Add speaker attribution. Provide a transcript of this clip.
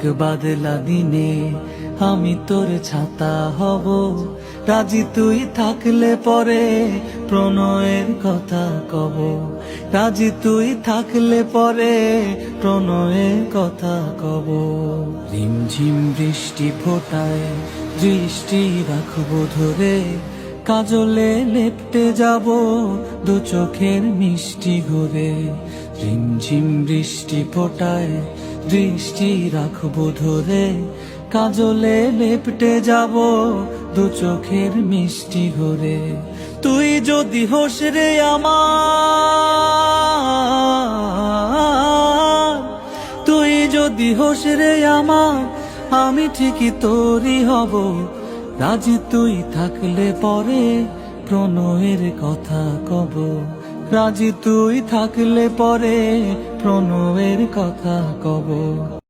Speaker 1: এক বাদলা দিনে আমি তোর ছাতা হব। রাজি তুই থাকলে পরে প্রণয়ের কথা কব। রাজি তুই থাকলে পরে প্রণয়ের কথা কব। রিমঝিম বৃষ্টি ফোটায়, দৃষ্টি রাখব ধরে। কাজলে লেপটে যাব দু চোখের মিষ্টি ঘুরে। রিমঝিম বৃষ্টি ফোটায় দৃষ্টি রাখব ধরে, কাজলে লেপটে যাব দু চোখের মিষ্টি ঘুরে। তুই যদি হোস রে আমার, তুই যদি হোস রে আমার, আমি ঠিকই তোরই হব। রাজি তুই থাকলে পরে প্রণয়ের কথা কব। রাজি তুই থাকলে পরে প্রণয়ের কথা কব।